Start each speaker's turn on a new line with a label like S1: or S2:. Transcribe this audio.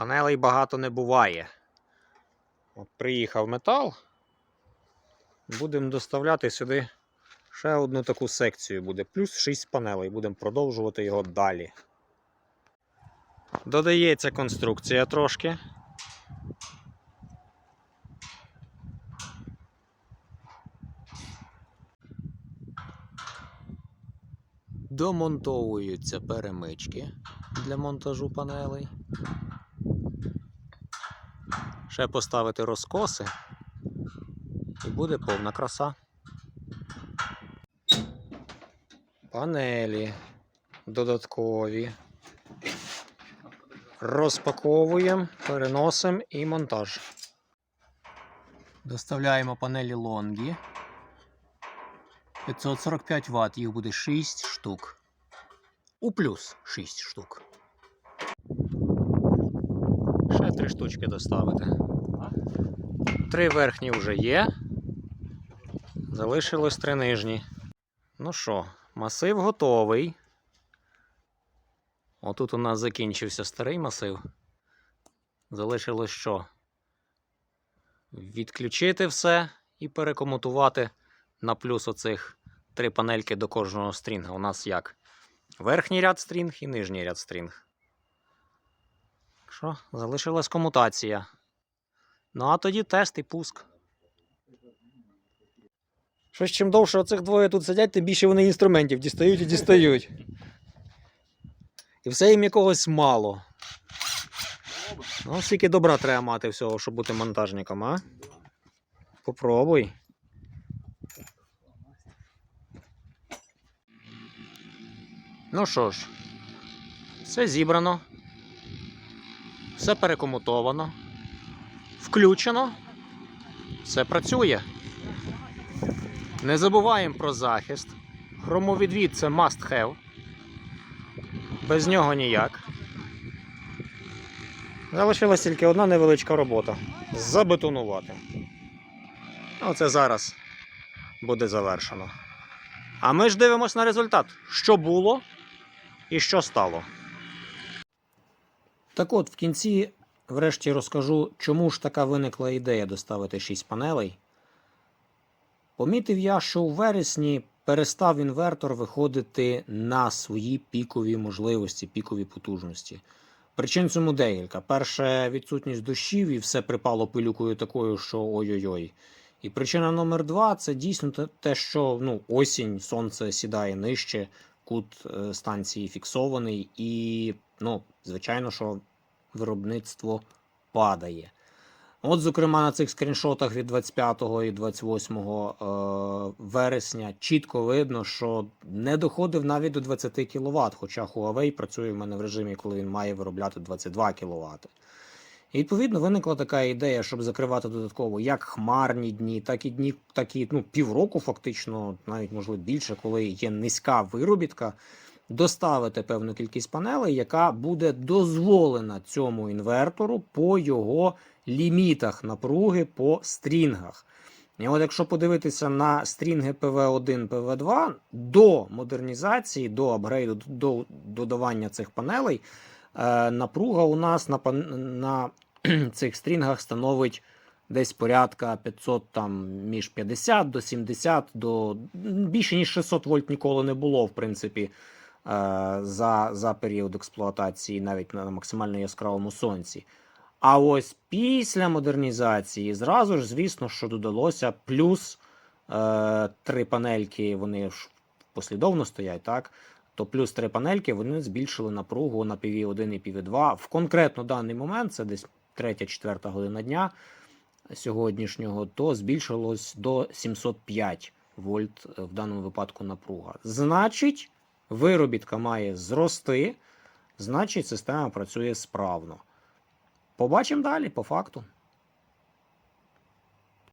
S1: Панелей багато не буває. От приїхав метал. Будемо доставляти сюди ще одну таку секцію буде. Плюс 6 панелей. Будемо продовжувати його далі. Додається конструкція трошки. Домонтовуються перемички для монтажу панелей. Ще поставити розкоси і буде повна краса. Панелі додаткові. Розпаковуємо, переносимо і монтаж. Доставляємо панелі лонгі. 545 Вт, їх буде 6 штук. У плюс 6 штук. Ще три штучки доставити. Три верхні вже є. Залишилось три нижні. Ну що, масив готовий. Отут у нас закінчився старий масив. Залишилось що? Відключити все і перекомутувати на плюс оцих три панельки до кожного стрінга. У нас як? Верхній ряд стрінг і нижній ряд стрінг. Що? Залишилась комутація. Ну, а тоді тест і пуск. Щось чим довше оцих двоє тут сидять, тим більше вони інструментів дістають і дістають. І все їм якогось мало. Ну, скільки добра треба мати всього, щоб бути монтажником, а? Попробуй. Ну що ж, все зібрано, все перекомутовано, включено, все працює. Не забуваємо про захист. Хромовідвід це must have. Без нього ніяк. Залишилась тільки одна невеличка робота забетонувати. Оце зараз буде завершено. А ми ж дивимося на результат, що було і що стало. Так от, в кінці, врешті, розкажу, чому ж така виникла ідея доставити 6 панелей. Помітив я, що у вересні перестав інвертор виходити на свої пікові можливості, пікові потужності. Причин цьому декілька. Перше, відсутність дощів і все припало пилюкою такою, що ой-ой-ой. І причина номер два це дійсно те- те, що ну, осінь, сонце сідає нижче, кут е, станції фіксований, і, ну, звичайно, що виробництво падає. От, зокрема, на цих скріншотах від 25 і 28 е, вересня чітко видно, що не доходив навіть до 20 кВт, хоча Huawei працює в мене в режимі, коли він має виробляти 22 кВт. І відповідно виникла така ідея, щоб закривати додатково як хмарні дні, так і дні, так і ну, півроку, фактично, навіть можливо більше, коли є низька виробітка, доставити певну кількість панелей, яка буде дозволена цьому інвертору по його лімітах напруги по стрінгах. І от якщо подивитися на стрінги PV1, PV2 до модернізації, до апгрейду, до додавання цих панелей, е, напруга у нас на, на цих стрінгах становить десь порядка 500 там між 50 до 70 до більше ніж 600 вольт ніколи не було, в принципі, за, за період експлуатації, навіть на максимально яскравому сонці. А ось після модернізації зразу ж, звісно, що додалося плюс е, три панельки, вони ж послідовно стоять, так? То плюс три панельки вони збільшили напругу на PV1 і PV2. В конкретно даний момент, це десь 3-4 година дня сьогоднішнього, то збільшилось до 705 вольт е, в даному випадку напруга. Значить, виробітка має зрости, значить, система працює справно. Побачимо далі, по факту.